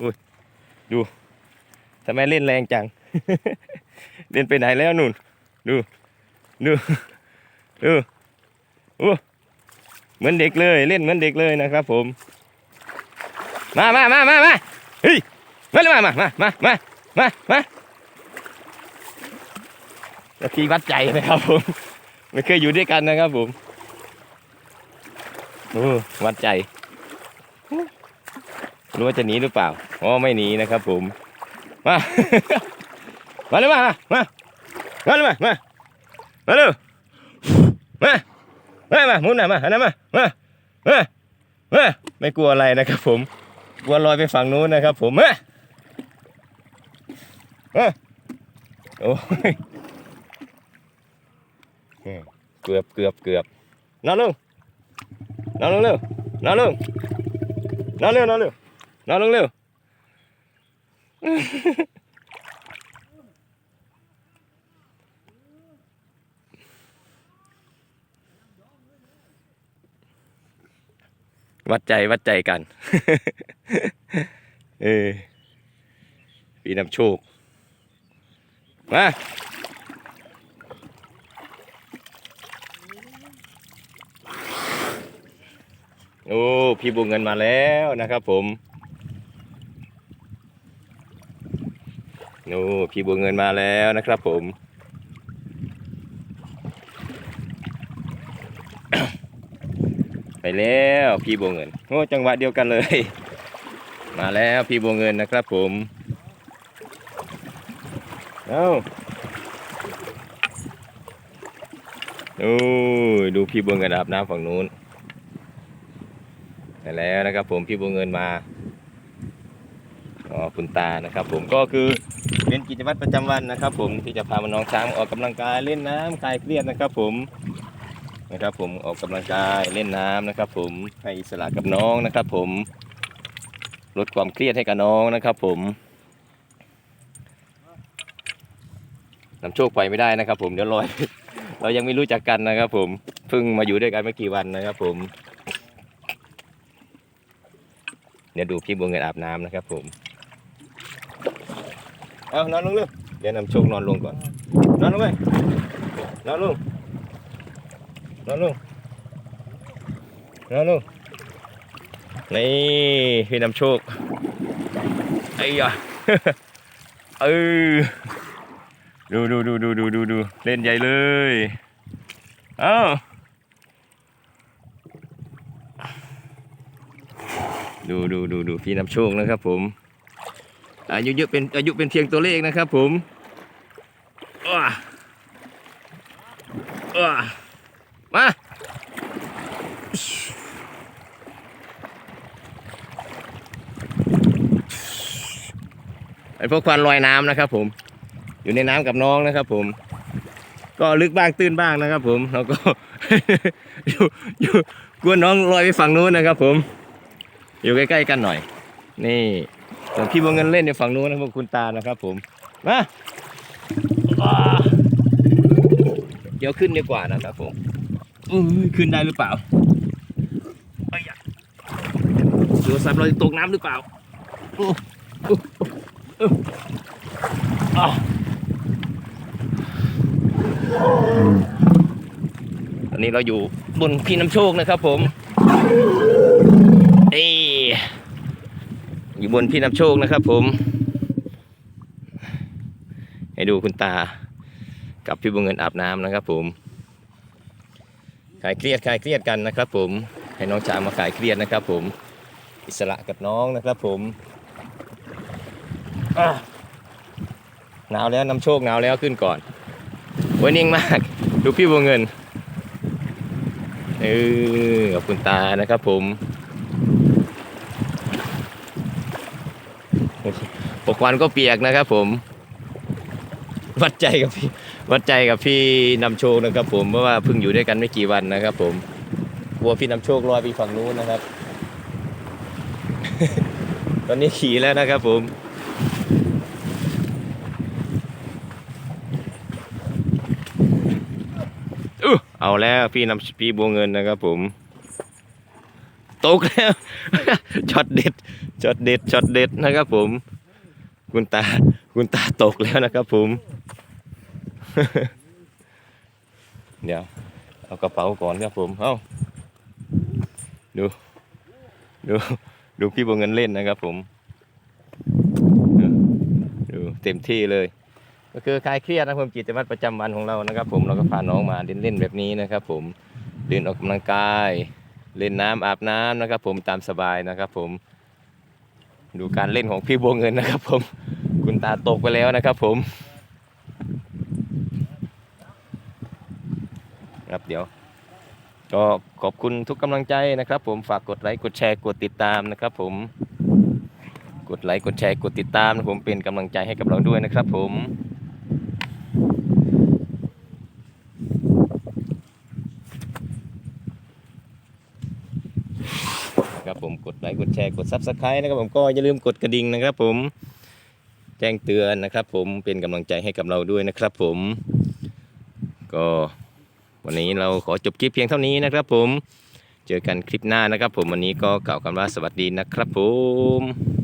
อุ้ยดูทำไมเล่นแรงจัง เล่นไปไหนแล้วนุ่น ดู ดู ดูโอ้เหมือนเด็กเลย เล่นเหมือนเด็กเลยนะครับผม มามามามามาเฮ้ย มาเลยมามามามามามามาจะพี่วัดใจนะครับผม ไม่เคยอยู่ด้วยกันนะครับผม โอ้ วัดใจ รู้ว่าจะหนีหรือเปล่าอ๋อไม่หนีนะครับ ผม มา มาเลยมา มา มาเลยมา มา มาเร็วมา มา มาหมุนหน่อยมาอันนั้นมา มา มา มา ไม่กลัวอะไรนะครับ ผม กลัวลอยไปฝั่งนู้นนะครับ ผม มา มาโอ้ยเกือบเกือบเกือบนอนลงนอนลงเร็วนอนลงนอนเร็วนอนเร็ว นอนลงเร็ววัดใจวัดใจกัน เออพี่นำโชค มา โอ้ พี่บุญเงินมาแล้วนะครับผม โอ้พี่บุญเงินมาแล้วนะครับผม ไปแล้วพี่บัวเงินโอ้จังหวะเดียวกันเลย มาแล้วพี่บัวเงินนะครับผมเอาโอ้ดูพี่บัวเงินอาบน้ำฝั่งนู้นไปแล้วนะครับผมพี่บัวเงินมา อ๋อคุณตานะครับ ผมก็คือเป็นกิจวัตรประจำวันนะครับ ผมที่จะพามาน้องช้างออกกำลังกายเล่นน้ำคลายเครียดนะครับ ผมนะครับ ผมออกกำลังกายเล่นน้ำนะครับ ผมให้อิสระกับน้องนะครับ ผมลดความเครียดให้กับน้องนะครับ ผมนำโชคไปไม่ได้นะครับ ผมเดี๋ยวลอยเรายังไม่รู้จักกันนะครับ ผมเพิ่งมาอยู่ด้วยกันไม่กี่วันนะครับ ผมเดี๋ยวดูพี่บัวเงินอาบน้ำนะครับผม เอานอนลงเร็วเดี๋ยวนำโชคนอนลงก่อน นอนลงไปนอนลง นอนลง นอนลง นี่พี่นำโชค ไอ้ยะเออดูดูดูดูดูดูดูเล่นใหญ่เลย เอ้าดูดูดูดูพี่นำโชคนะครับผม อายุเยอะเป็นอายุเป็นเพียงตัวเลขนะครับผมอ้าอ้ามาไอพวกควันลอยน้ำนะครับผม อยู่ในน้ำกับน้องนะครับผม ก็ลึกบ้างตื้นบ้างนะครับผมแล้วก็อยู่อยู่กลัวน้องลอยไปฝั่งนู้นนะครับผม อยู่ใกล้ๆกันหน่อย นี่ ส่วนพี่บัวเงินเล่นในฝั่งนู้นนะครับคุณตานะครับ ผมมาเดี๋ยวขึ้นดีกว่านะครับผมขึ้นได้หรือเปล่าเอ้ยอะโทรศัพท์เราตกน้ำหรือเปล่าอ้โอ้โอ้อะตอนนี้เราอยู่บนพี่น้ำโชคนะครับผมเอ้ อยู่บนพี่นำโชคนะครับ ผม ให้ดูคุณตา กับพี่บุญเงินอาบน้ำนะครับผมคลายเครียดคลายเครียดกันนะครับ ผมให้น้องชางมาคลายเครียดนะครับ ผมอิสระกับน้องนะครับ ผมหนาวแล้วน้ำโชคหนาวแล้วขึ้นก่อนโอ้ยนิ่งมาก ดูพี่บัวเงินเออขอบคุณตานะครับ ผม ปกวันก็เปียกนะครับผม วัดใจกับพี่วัดใจกับพี่นำโชคนะครับ ผมเพราะว่าเพิ่งอยู่ด้วยกันไม่กี่วันนะครับ ผมกลัวพี่นำโชคลอยไปฝั่งนู้นนะครับ ตอนนี้ขี่แล้วนะครับ ผมอู้เอาแล้วพี่นำพี่บัวเงินนะครับผม ตกแล้วช็อตเด็ดช็อตเด็ดช็อตเด็ดนะครับผม คุณตาคุณตาตกแล้วนะครับผม เดี๋ยวเอากระเป๋าก่อนครับผมเอ้าดูดูดูพี่บงเงินเล่นนะครับผม ดูเต็มที่เลย ก็คือคลายเครียดนะผมกิจวัตรประจำวันของเรานะครับ ผมเราก็พาน้องมาเล่นเล่นๆแบบนี้นะครับ ผมเดินออกกำลังกาย เล่นน้ำอาบน้ำนะครับ ผมตามสบายนะครับ ผม ดูการเล่นของพี่บัวเงินนะครับ ผมคุณตาตกไปแล้วนะครับ ผมครับเดี๋ยว ก็ขอบคุณทุกกำลังใจนะครับ ผมฝากกดไลค์กดแชร์กดติดตามนะครับ ผม กดไลค์กดแชร์กดติดตามนะผมเป็นกำลังใจให้กับเราด้วยนะครับ ผม ครับผมกดไลค์กดแชร์กด Subscribe นะครับผมก็อย่าลืมกดกระดิ่งนะครับ ผมแจ้งเตือนนะครับ ผมเป็นกำลังใจให้กับเราด้วยนะครับ ผม ก็วันนี้เราขอจบคลิปเพียงเท่านี้นะครับ ผมเจอกันคลิปหน้านะครับ ผมวันนี้ก็กล่าวกันว่าสวัสดีนะครับ ผม